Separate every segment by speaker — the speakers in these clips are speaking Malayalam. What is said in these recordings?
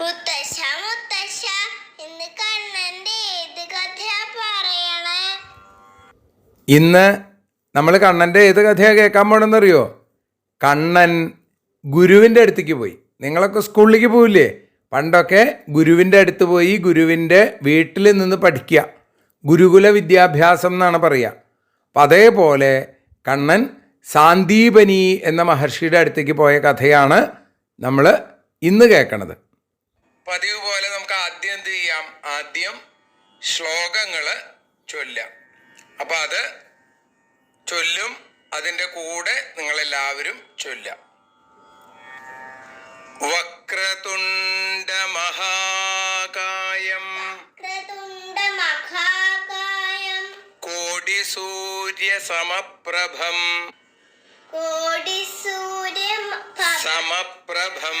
Speaker 1: മുത്തശ്ശ മുത്തശ്ശ ഇന്ന് കണ്ണന്റെ ഏത് കഥയാ പറയണേ?
Speaker 2: ഇന്ന് നമ്മൾ കണ്ണന്റെ ഏത് കഥയാണ് കേൾക്കാൻ പോണെന്നറിയോ? കണ്ണൻ ഗുരുവിന്റെ അടുത്തേക്ക് പോയി. നിങ്ങളൊക്കെ സ്കൂളിലേക്ക് പോവില്ലേ? പണ്ടൊക്കെ ഗുരുവിന്റെ അടുത്ത് പോയി ഗുരുവിന്റെ വീട്ടിൽ നിന്ന് പഠിക്കുക. ഗുരുകുല വിദ്യാഭ്യാസം എന്നാണ് പറയുക. അപ്പം അതേപോലെ കണ്ണൻ സാന്ദീപനി എന്ന മഹർഷിയുടെ അടുത്തേക്ക് പോയ കഥയാണ് നമ്മൾ ഇന്ന് കേൾക്കണത്. പതിവ് പോലെ നമുക്ക് ആദ്യം എന്ത് ചെയ്യാം? ആദ്യം ശ്ലോകങ്ങൾ ചൊല്ലാം അപ്പം അത് ചൊല്ലും അതിന്റെ കൂടെ നിങ്ങളെല്ലാവരും ചൊല്ലാം വക്രതുണ്ട മഹാകായം കോടി സൂര്യ സമപ്രഭം
Speaker 1: കോടി സൂര്യ
Speaker 2: സമപ്രഭം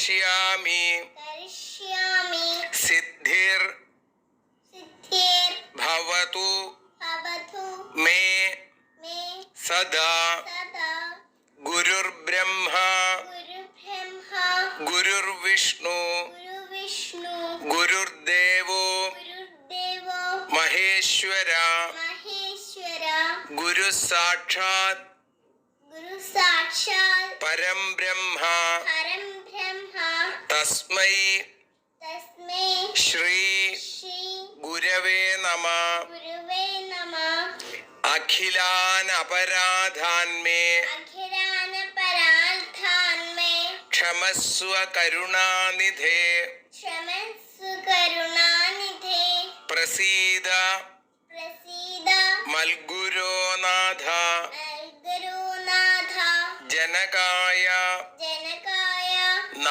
Speaker 2: करिष्यामि
Speaker 1: करिष्यामि
Speaker 2: भवतु।
Speaker 1: भवतु।
Speaker 2: मे
Speaker 1: मे
Speaker 2: सदा।
Speaker 1: सदा।
Speaker 2: गुरुर्ब्रह्मा।
Speaker 1: गुरुर्ब्रह्मा।
Speaker 2: गुरुर्विष्णु।
Speaker 1: गुरुर्विष्णु।
Speaker 2: गुरुर्देवो। गुरुर्देवो।
Speaker 1: महेश्वरा। महेश्वरा।
Speaker 2: परम साक्षात्।
Speaker 1: परं ब्रह्मा।
Speaker 2: തസ്മൈ ശ്രീ ഗുരവേ നമ. അഖിലാൻ ക്ഷമസ്വ കരുണാനിധേ. പ്രസീദ. മൽഗുരോനാഥ. ജനകായ.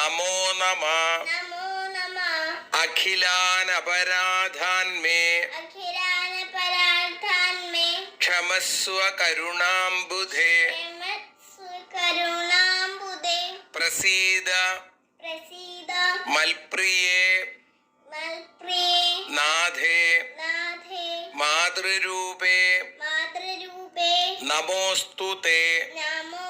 Speaker 2: നമോ നമ.
Speaker 1: നമോ നമ.
Speaker 2: അഖിലാൻ ക്ഷമസ്വ കരുണാംബുധേ. പ്രസീദ. മൽപ്രിയേ. നാഥേ. മാതൃരൂപേ. നമോസ്തു തേ
Speaker 1: നമോസ്തുതേ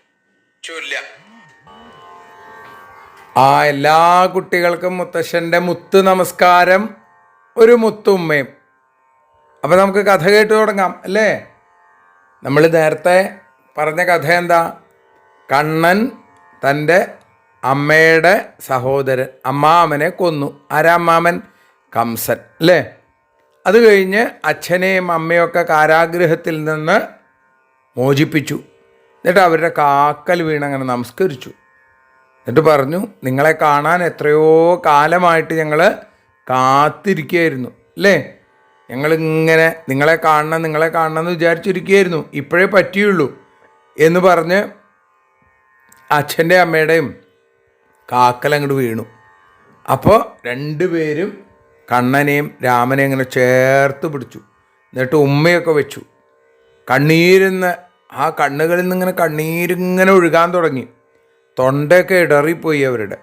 Speaker 2: ചൊല്ല ആ എല്ലാ കുട്ടികൾക്കും മുത്തശ്ശന്റെ മുത്ത് നമസ്കാരം ഒരു മുത്തുമ്മയും അപ്പം നമുക്ക് കഥ കേട്ട് തുടങ്ങാം അല്ലേ? നമ്മൾ നേരത്തെ പറഞ്ഞ കഥ എന്താ? കണ്ണൻ തന്റെ അമ്മയുടെ സഹോദരൻ അമ്മാമനെ കൊന്നു. ആരാ അമ്മാമൻ? കംസൻ അല്ലേ? അത് കഴിഞ്ഞ് അച്ഛനെയും അമ്മയൊക്കെ കാരാഗ്രഹത്തിൽ നിന്ന് മോചിപ്പിച്ചു. എന്നിട്ട് അവരുടെ കാക്കൽ വീണങ്ങനെ നമസ്കരിച്ചു. എന്നിട്ട് പറഞ്ഞു നിങ്ങളെ കാണാൻ എത്രയോ കാലമായിട്ട് ഞങ്ങൾ കാത്തിരിക്കുകയായിരുന്നു അല്ലേ? ഞങ്ങളിങ്ങനെ നിങ്ങളെ കാണണം നിങ്ങളെ കാണണം എന്ന് വിചാരിച്ചിരിക്കുകയായിരുന്നു ഇപ്പോഴേ പറ്റിയുള്ളൂ. എന്ന് പറഞ്ഞ് അച്ഛന്റെ അമ്മയുടെയും കാക്കൽ അങ്ങോട്ട് വീണു. അപ്പോൾ രണ്ടുപേരും കണ്ണനെയും രാമനെയും ഇങ്ങനെ ചേർത്ത് പിടിച്ചു. എന്നിട്ട് ഉമ്മയൊക്കെ വെച്ചു. കണ്ണീരിന്ന് ആ കണ്ണുകളിൽ നിന്നിങ്ങനെ കണ്ണീരിങ്ങനെ ഒഴുകാൻ തുടങ്ങി. തൊണ്ടയൊക്കെ ഇടറിപ്പോയി അവരുടെ.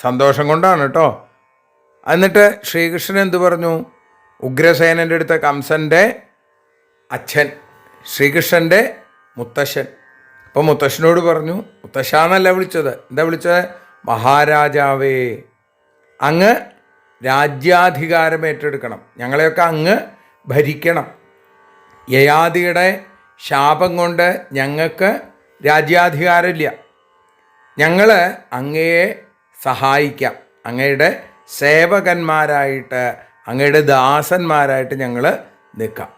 Speaker 2: സന്തോഷം കൊണ്ടാണ് കേട്ടോ. എന്നിട്ട് ശ്രീകൃഷ്ണൻ എന്തു പറഞ്ഞു? ഉഗ്രസേനന്റെ അടുത്ത കംസന്റെ അച്ഛൻ ശ്രീകൃഷ്ണന്റെ മുത്തശ്ശൻ. അപ്പോൾ മുത്തശ്ശനോട് പറഞ്ഞു മുത്തശ്ശാന്നല്ല വിളിച്ചത്? എന്താ വിളിച്ചത്? മഹാരാജാവേ. അങ്ങ് രാജ്യാധികാരം ഏറ്റെടുക്കണം. ഞങ്ങളെയൊക്കെ അങ്ങ് ഭരിക്കണം. യയാതിയുടെ ശാപം കൊണ്ട് ഞങ്ങൾക്ക് രാജ്യാധികാരമില്ല. ഞങ്ങൾ അങ്ങയെ സഹായിക്കാം. അങ്ങയുടെ സേവകന്മാരായിട്ട് അങ്ങയുടെ ദാസന്മാരായിട്ട് ഞങ്ങൾ നിൽക്കാം.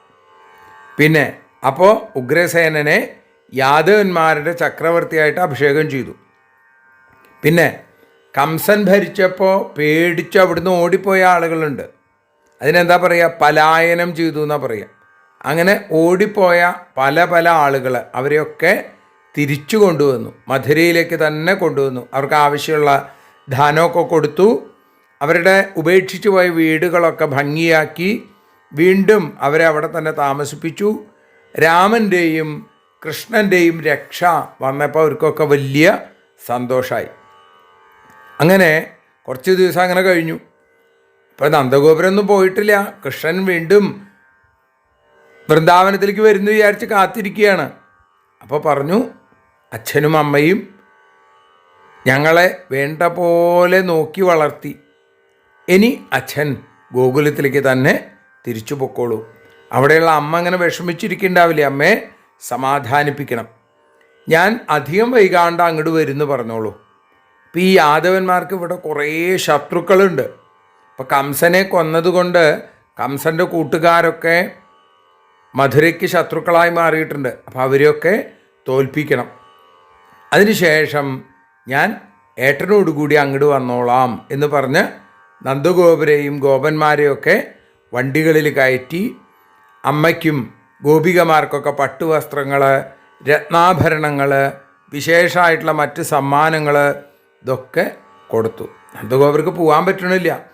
Speaker 2: പിന്നെ അപ്പോൾ ഉഗ്രസേനനെ യാദവന്മാരുടെ ചക്രവർത്തിയായിട്ട് അഭിഷേകം ചെയ്തു. പിന്നെ കംസൻ ഭരിച്ചപ്പോൾ പേടിച്ച് അവിടുന്ന് ഓടിപ്പോയ ആളുകളുണ്ട്. അതിനെന്താ പറയുക പലായനം ചെയ്തു എന്നാ പറയുക അങ്ങനെ ഓടിപ്പോയ പല പല ആളുകൾ അവരെയൊക്കെ തിരിച്ചു കൊണ്ടുവന്നു. മധുരയിലേക്ക് തന്നെ കൊണ്ടുവന്നു. അവർക്ക് ആവശ്യമുള്ള ധാനമൊക്കെ കൊടുത്തു. അവരുടെ ഉപേക്ഷിച്ചു പോയ വീടുകളൊക്കെ ഭംഗിയാക്കി വീണ്ടും അവരെ അവിടെ തന്നെ താമസിപ്പിച്ചു. രാമന്റെയും കൃഷ്ണന്റെയും രക്ഷ വന്നപ്പോൾ അവർക്കൊക്കെ വലിയ സന്തോഷമായി അങ്ങനെ കുറച്ച് ദിവസം അങ്ങനെ കഴിഞ്ഞു. ഇപ്പം നന്ദഗോപുരമൊന്നും പോയിട്ടില്ല. കൃഷ്ണൻ വീണ്ടും വൃന്ദാവനത്തിലേക്ക് വരുന്നു വിചാരിച്ച് കാത്തിരിക്കുകയാണ്. അപ്പോൾ പറഞ്ഞു അച്ഛനും അമ്മയും ഞങ്ങളെ വേണ്ട പോലെ നോക്കി വളർത്തി. ഇനി അച്ഛൻ ഗോകുലത്തിലേക്ക് തന്നെ തിരിച്ചു പൊക്കോളൂ. അവിടെയുള്ള അമ്മ അങ്ങനെ വിഷമിച്ചിരിക്കണ്ടാവില്ലേ അമ്മയെ സമാധാനിപ്പിക്കണം. ഞാൻ അധികം വൈകാണ്ട് അങ്ങോട്ട് വരുന്നു പറഞ്ഞോളൂ. ഇപ്പം ഈ യാദവന്മാർക്ക് ഇവിടെ കുറേ ശത്രുക്കളുണ്ട്. ഇപ്പം കംസനെ കൊന്നതുകൊണ്ട് കംസന്റെ കൂട്ടുകാരൊക്കെ മധുരയ്ക്ക് ശത്രുക്കളായി മാറിയിട്ടുണ്ട്. അപ്പോൾ അവരെയൊക്കെ തോൽപ്പിക്കണം. അതിനുശേഷം ഞാൻ ഏട്ടനോടുകൂടി അങ്ങോട്ട് വന്നോളാം എന്ന് പറഞ്ഞ് നന്ദഗോപുരയും ഗോപന്മാരെയൊക്കെ വണ്ടികളിൽ കയറ്റി അമ്മയ്ക്കും ഗോപികമാർക്കൊക്കെ പട്ടുവസ്ത്രങ്ങൾ രത്നാഭരണങ്ങൾ വിശേഷമായിട്ടുള്ള മറ്റ് സമ്മാനങ്ങൾ ഇതൊക്കെ കൊടുത്തു. നന്ദഗോപുരക്ക് പോകാൻ പറ്റണില്ല.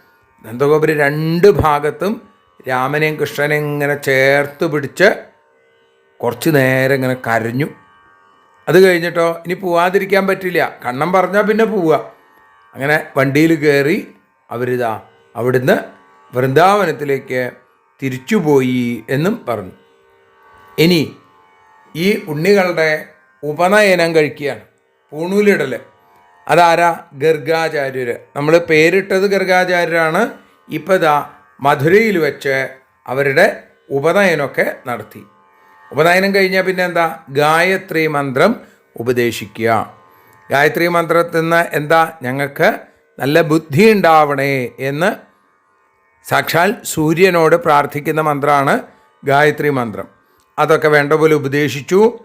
Speaker 2: നന്ദഗോപുര രണ്ട് ഭാഗത്തും രാമനെയും കൃഷ്ണനെയും ഇങ്ങനെ ചേർത്ത് പിടിച്ച് കുറച്ച് നേരം ഇങ്ങനെ കരഞ്ഞു. അത് കഴിഞ്ഞിട്ടോ ഇനി പോവാതിരിക്കാൻ പറ്റില്ല. കണ്ണം പറഞ്ഞാൽ പിന്നെ പോവുക. അങ്ങനെ വണ്ടിയിൽ കയറി അവരിതാ അവിടുന്ന് വൃന്ദാവനത്തിലേക്ക് തിരിച്ചുപോയി എന്നും പറഞ്ഞു. ഇനി ഈ ഉണ്ണികളുടെ ഉപനയനം കഴിക്കുകയാണ്. പൂണൂലിടൽ അതാരാ? ഗർഗാചാര്യർ നമ്മൾ പേരിട്ടത് ഗർഗാചാര്യരാണ്. ഇപ്പോൾ ഇതാ മധുരയിൽ വെച്ച് അവരുടെ ഉപനയനമൊക്കെ നടത്തി. ഉപനയനം കഴിഞ്ഞാൽ പിന്നെ എന്താ ഗായത്രി മന്ത്രം ഉപദേശിക്കുക. ഗായത്രി മന്ത്രത്തിൽ നിന്ന് എന്താ? ഞങ്ങൾക്ക് നല്ല ബുദ്ധി ഉണ്ടാവണേ എന്ന് സാക്ഷാൽ സൂര്യനോട് പ്രാർത്ഥിക്കുന്ന മന്ത്രമാണ് ഗായത്രി മന്ത്രം. അതൊക്കെ വേണ്ട പോലെ ഉപദേശിച്ചു.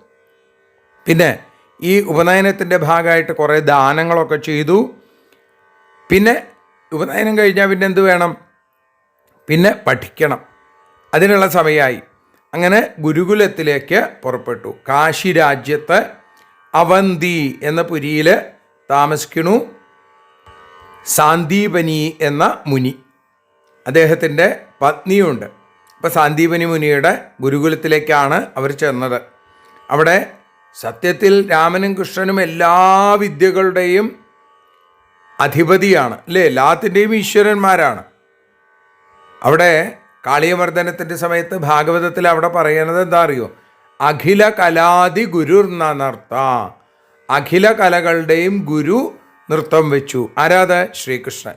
Speaker 2: പിന്നെ ഈ ഉപനയനത്തിന്റെ ഭാഗമായിട്ട് കുറേ ദാനങ്ങളൊക്കെ ചെയ്തു. പിന്നെ ഉപനയനം കഴിഞ്ഞാൽ പിന്നെ എന്ത് വേണം? പിന്നെ പഠിക്കണം. അതിനുള്ള സമയമായി. അങ്ങനെ ഗുരുകുലത്തിലേക്ക് പുറപ്പെട്ടു. കാശി രാജ്യത്ത് അവന്തി എന്ന പുരിയിൽ താമസിക്കണു സാന്ദീപനി എന്ന മുനി. അദ്ദേഹത്തിന്റെ പത്നിയുണ്ട്. അപ്പോൾ സാന്ദീപനി മുനിയുടെ ഗുരുകുലത്തിലേക്കാണ് അവർ ചെന്നത്. അവിടെ സത്യത്തിൽ രാമനും കൃഷ്ണനും എല്ലാ വിദ്യകളുടെയും അധിപതിയാണ്. അല്ലേ? എല്ലാത്തിന്റെയും ഈശ്വരന്മാരാണ്. അവിടെ കാളിയമർദ്ദനത്തിന്റെ സമയത്ത് ഭാഗവതത്തിൽ അവിടെ പറയുന്നത് എന്താ അറിയോ? അഖില കലാതി ഗുരുർ നർത്ത. അഖില കലകളുടെയും ഗുരു നൃത്തം വെച്ചു. ആരാധ ശ്രീകൃഷ്ണൻ.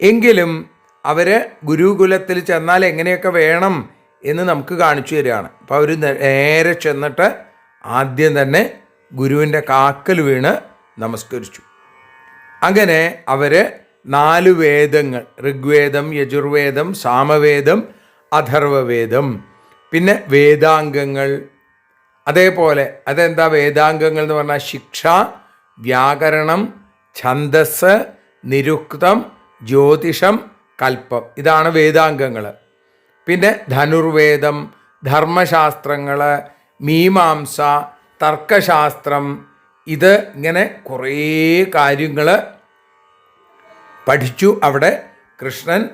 Speaker 2: എങ്കിലും അവർ ഗുരുകുലത്തിൽ ചെന്നാൽ എങ്ങനെയൊക്കെ വേണം എന്ന് നമുക്ക് കാണിച്ചു തരികയാണ്. അപ്പോൾ അവർ നേരെ ചെന്നിട്ട് ആദ്യം തന്നെ ഗുരുവിന്റെ കാക്കൽ വീണ് നമസ്കരിച്ചു. അങ്ങനെ അവർ നാല് വേദങ്ങൾ ഋഗ്വേദം യജുർവേദം സാമവേദം അഥർവവേദം. പിന്നെ വേദാംഗങ്ങൾ. അതേപോലെ അതെന്താ വേദാംഗങ്ങൾ എന്ന് പറഞ്ഞാൽ ശിക്ഷ വ്യാകരണം ഛന്ദസ് നിരുക്തം ജ്യോതിഷം കൽപ്പം. ഇതാണ് വേദാംഗങ്ങൾ. പിന്നെ ധനുർവേദം ധർമ്മശാസ്ത്രങ്ങൾ മീമാംസ തർക്കശാസ്ത്രം. ഇത് ഇങ്ങനെ കുറേ കാര്യങ്ങൾ പഠിച്ചു അവിടെ കൃഷ്ണൻ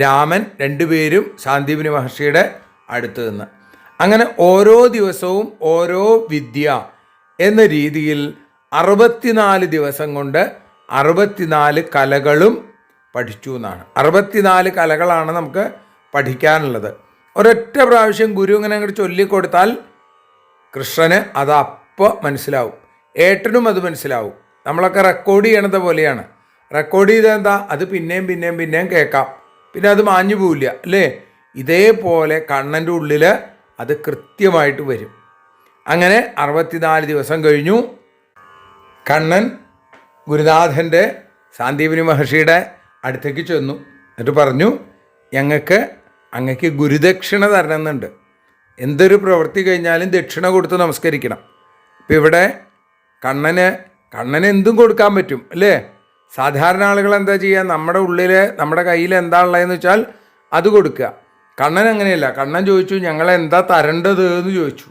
Speaker 2: രാമൻ രണ്ടുപേരും ശാന്തിപുനി മഹർഷിയുടെ അടുത്ത് നിന്ന്. അങ്ങനെ ഓരോ ദിവസവും ഓരോ വിദ്യ എന്ന രീതിയിൽ അറുപത്തിനാല് ദിവസം കൊണ്ട് അറുപത്തിനാല് കലകളും പഠിച്ചു എന്നാണ്. അറുപത്തിനാല് കലകളാണ് നമുക്ക് പഠിക്കാനുള്ളത്. ഒരൊറ്റ പ്രാവശ്യം ഗുരു ഇങ്ങനെ അങ്ങോട്ട് ചൊല്ലിക്കൊടുത്താൽ കൃഷ്ണന് അത് അപ്പോൾ മനസ്സിലാവും. ഏട്ടനും അത് മനസ്സിലാവും. നമ്മളൊക്കെ റെക്കോർഡ് ചെയ്യണത് പോലെയാണ്. റെക്കോർഡ് ചെയ്തെന്താ? അത് പിന്നെയും പിന്നെയും പിന്നെയും കേൾക്കാം. പിന്നെ അത് മാഞ്ഞു പോവില്ല അല്ലേ? ഇതേപോലെ കണ്ണന്റെ ഉള്ളിൽ അത് കൃത്യമായിട്ട് വരും. അങ്ങനെ അറുപത്തിനാല് ദിവസം കഴിഞ്ഞു. കണ്ണൻ ഗുരുനാഥന്റെ സാന്ദീപിനി മഹർഷിയുടെ അടുത്തേക്ക് ചെന്നു. എന്നിട്ട് പറഞ്ഞു ഞങ്ങൾക്ക് അങ്ങക്ക് ഗുരുദക്ഷിണ തരണമെന്നുണ്ട്. എന്തൊരു പ്രവൃത്തി കഴിഞ്ഞാലും ദക്ഷിണ കൊടുത്ത് നമസ്കരിക്കണം. ഇപ്പം ഇവിടെ കണ്ണന് കണ്ണന് എന്തും കൊടുക്കാൻ പറ്റും അല്ലേ? സാധാരണ ആളുകൾ എന്താ ചെയ്യുക? നമ്മുടെ ഉള്ളിൽ നമ്മുടെ കയ്യിൽ എന്താ ഉള്ളതെന്ന് വെച്ചാൽ അത് കൊടുക്കുക. കണ്ണൻ അങ്ങനെയല്ല. കണ്ണൻ ചോദിച്ചു ഞങ്ങൾ എന്താ തരേണ്ടത്? എന്ന് ചോദിച്ചു.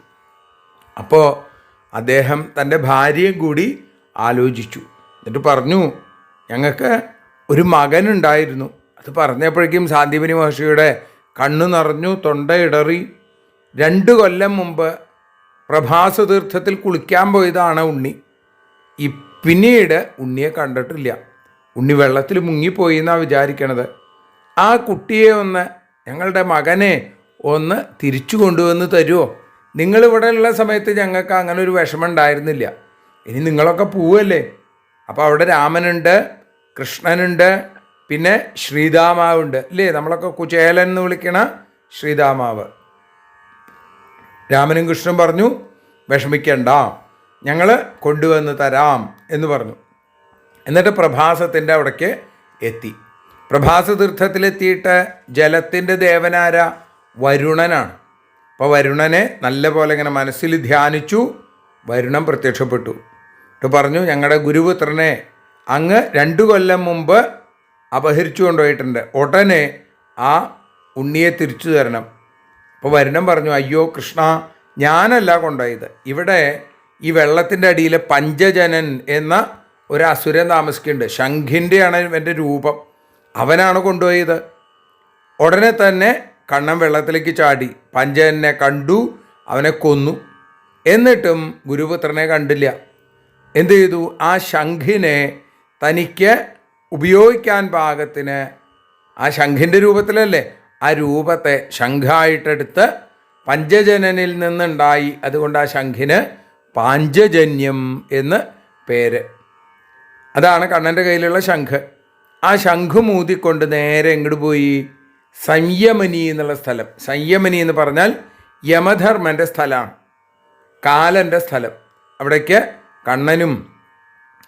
Speaker 2: അപ്പോൾ അദ്ദേഹം തന്റെ ഭാര്യയും കൂടി ആലോചിച്ചു. എന്നിട്ട് പറഞ്ഞു ഞങ്ങൾക്ക് ഒരു മകനുണ്ടായിരുന്നു അത് പറഞ്ഞപ്പോഴേക്കും സാന്ദീപനി മഹർഷിയുടെ കണ്ണു നിറഞ്ഞു തൊണ്ട ഇടറി. രണ്ട് കൊല്ലം മുമ്പ് പ്രഭാസ തീർത്ഥത്തിൽ കുളിക്കാൻ പോയതാണ് ഉണ്ണി. ഈ പിന്നീട് ഉണ്ണിയെ കണ്ടിട്ടില്ല. ഉണ്ണി വെള്ളത്തിൽ മുങ്ങിപ്പോയി എന്നാണ് വിചാരിക്കണത്. ആ കുട്ടിയെ ഒന്ന് ഞങ്ങളുടെ മകനെ ഒന്ന് തിരിച്ചു കൊണ്ടുവന്ന് തരുമോ നിങ്ങളിവിടെ ഉള്ള സമയത്ത് ഞങ്ങൾക്ക് അങ്ങനെ ഒരു വിഷമം ഉണ്ടായിരുന്നില്ല ഇനി നിങ്ങളൊക്കെ പോവല്ലേ? അപ്പോൾ അവിടെ രാമനുണ്ട് കൃഷ്ണനുണ്ട് പിന്നെ ശ്രീതാമാവുണ്ട് അല്ലേ നമ്മളൊക്കെ കുചേലൻ എന്ന് വിളിക്കണ ശ്രീതാമാവ് രാമനും കൃഷ്ണനും പറഞ്ഞു വിഷമിക്കണ്ട. ഞങ്ങൾ കൊണ്ടുവന്ന് തരാം എന്ന് പറഞ്ഞു. എന്നിട്ട് പ്രഭാസത്തിന്റെ അവിടേക്ക് എത്തി. പ്രഭാസ തീർത്ഥത്തിലെത്തിയിട്ട് ജലത്തിന്റെ ദേവനാര? വരുണനാണ്. അപ്പോൾ വരുണനെ നല്ല പോലെ ഇങ്ങനെ മനസ്സിൽ ധ്യാനിച്ചു വരുണൻ പ്രത്യക്ഷപ്പെട്ടു. എന്നിട്ട് പറഞ്ഞു ഞങ്ങളുടെ ഗുരുപുത്രനെ അങ്ങ് രണ്ടു കൊല്ലം മുമ്പ് അപഹരിച്ചു കൊണ്ടുപോയിട്ടുണ്ട്. ഉടനെ ആ ഉണ്ണിയെ തിരിച്ചു തരണം. അപ്പോൾ വരുണൻ പറഞ്ഞു അയ്യോ കൃഷ്ണ ഞാനല്ല കൊണ്ടുപോയത്. ഇവിടെ ഈ വെള്ളത്തിന്റെ അടിയിലെ പഞ്ചജനൻ എന്ന ഒരു അസുരൻ താമസിക്കുന്നുണ്ട്. ശംഖിന്റെയാണ് എന്റെ രൂപം. അവനാണ് കൊണ്ടുപോയത്. ഉടനെ തന്നെ കണ്ണൻ വെള്ളത്തിലേക്ക് ചാടി. പഞ്ചനെ കണ്ടു അവനെ കൊന്നു. എന്നിട്ടും ഗുരുപുത്രനെ കണ്ടില്ല. എന്ത് ചെയ്തു? ആ ശംഖിനെ തനിക്ക് ഉപയോഗിക്കാൻ പാകത്തിന് ആ ശംഖിന്റെ രൂപത്തിലല്ലേ? ആ രൂപത്തെ ശംഖായിട്ടെടുത്ത് പഞ്ചജനനിൽ നിന്നുണ്ടായി. അതുകൊണ്ട് ആ ശംഖിന് പാഞ്ചജന്യം എന്ന് പേര്. അതാണ് കണ്ണന്റെ കയ്യിലുള്ള ശംഖ്. ആ ശംഖ് മൂതിക്കൊണ്ട് നേരെ എങ്ങോട്ട് പോയി? സംയമനി എന്നുള്ള സ്ഥലം. സംയമനി എന്ന് പറഞ്ഞാൽ യമധർമ്മന്റെ സ്ഥലമാണ്. കാലന്റെ സ്ഥലം. അവിടേക്ക് കണ്ണനും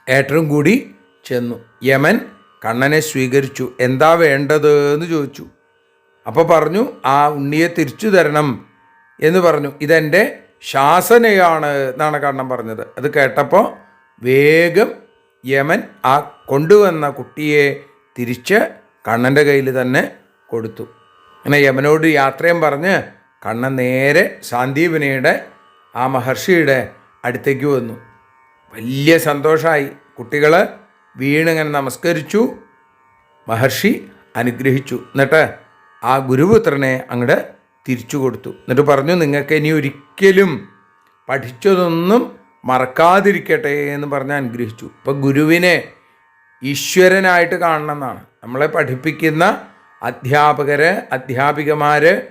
Speaker 2: ഏട്ടനും കൂടി ചെന്നു. യമൻ കണ്ണനെ സ്വീകരിച്ചു. എന്താ വേണ്ടത് എന്ന് ചോദിച്ചു. അപ്പോൾ പറഞ്ഞു ആ ഉണ്ണിയെ തിരിച്ചു തരണം എന്ന് പറഞ്ഞു. ഇതെന്റെ ശാസനയാണ് എന്നാണ് കണ്ണൻ പറഞ്ഞത്. അത് കേട്ടപ്പോൾ വേഗം യമൻ ആ കൊണ്ടുവന്ന കുട്ടിയെ തിരിച്ച് കണ്ണന്റെ കയ്യിൽ തന്നെ കൊടുത്തു. അങ്ങനെ യമനോട് യാത്രയും പറഞ്ഞ് കണ്ണൻ നേരെ സാന്ദീപനിയുടെ ആ മഹർഷിയുടെ അടുത്തേക്ക് വന്നു. വലിയ സന്തോഷമായി കുട്ടികൾ വീണിങ്ങനെ നമസ്കരിച്ചു. മഹർഷി അനുഗ്രഹിച്ചു. എന്നിട്ട് ആ ഗുരുപുത്രനെ അങ്ങോട്ട് തിരിച്ചു കൊടുത്തു. എന്നിട്ട് പറഞ്ഞു നിങ്ങൾക്ക് ഇനി ഒരിക്കലും പഠിച്ചതൊന്നും മറക്കാതിരിക്കട്ടെ എന്ന് പറഞ്ഞ് അനുഗ്രഹിച്ചു. ഇപ്പം ഗുരുവിനെ ഈശ്വരനായിട്ട് കാണണമെന്നാണ്. നമ്മളെ പഠിപ്പിക്കുന്ന അധ്യാപകർ അധ്യാപികമാർ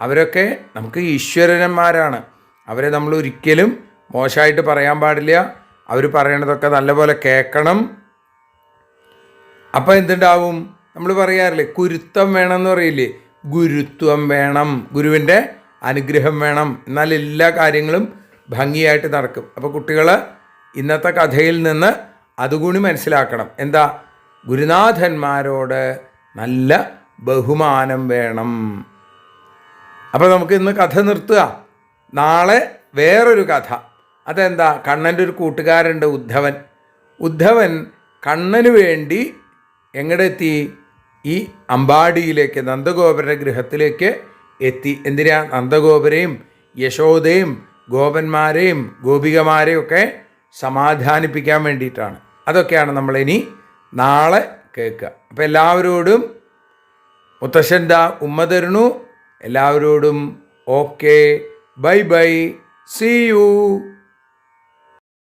Speaker 2: അവരൊക്കെ നമുക്ക് ഈശ്വരന്മാരാണ്. അവരെ നമ്മൾ ഒരിക്കലും മോശമായിട്ട് പറയാൻ പാടില്ല. അവർ പറയണതൊക്കെ നല്ലപോലെ കേൾക്കണം അപ്പം എന്തുണ്ടാവും? നമ്മൾ പറയാറില്ലേ കുരുത്തം വേണം എന്ന് പറയില്ലേ? ഗുരുത്വം വേണം ഗുരുവിന്റെ അനുഗ്രഹം വേണം. എന്നാൽ എല്ലാ കാര്യങ്ങളും ഭംഗിയായിട്ട് നടക്കും. അപ്പോൾ കുട്ടികൾ ഇന്നത്തെ കഥയിൽ നിന്ന് അതുകൂടി മനസ്സിലാക്കണം. എന്താ? ഗുരുനാഥന്മാരോട് നല്ല ബഹുമാനം വേണം. അപ്പോൾ നമുക്ക് ഇന്ന് കഥ നിർത്തുക. നാളെ വേറൊരു കഥ. അതെന്താ? കണ്ണന്റെ ഒരു കൂട്ടുകാരുണ്ട് ഉദ്ധവൻ. ഉദ്ധവൻ കണ്ണന് വേണ്ടി എങ്ങടെത്തി? ഈ അമ്പാടിയിലേക്ക് നന്ദഗോപരുടെ ഗൃഹത്തിലേക്ക് എത്തി. എന്തിനാ? നന്ദഗോപരെയും യശോദയും ഗോപന്മാരെയും ഗോപികമാരെയും ഒക്കെ സമാധാനിപ്പിക്കാൻ വേണ്ടിയിട്ടാണ്. അതൊക്കെയാണ് നമ്മളിനി നാളെ കേൾക്കുക. അപ്പോൾ എല്ലാവരോടും മുത്തശ്ശന്റെ ഉമ്മ തരുന്നു. എല്ലാവരോടും okay. Bye bye. See you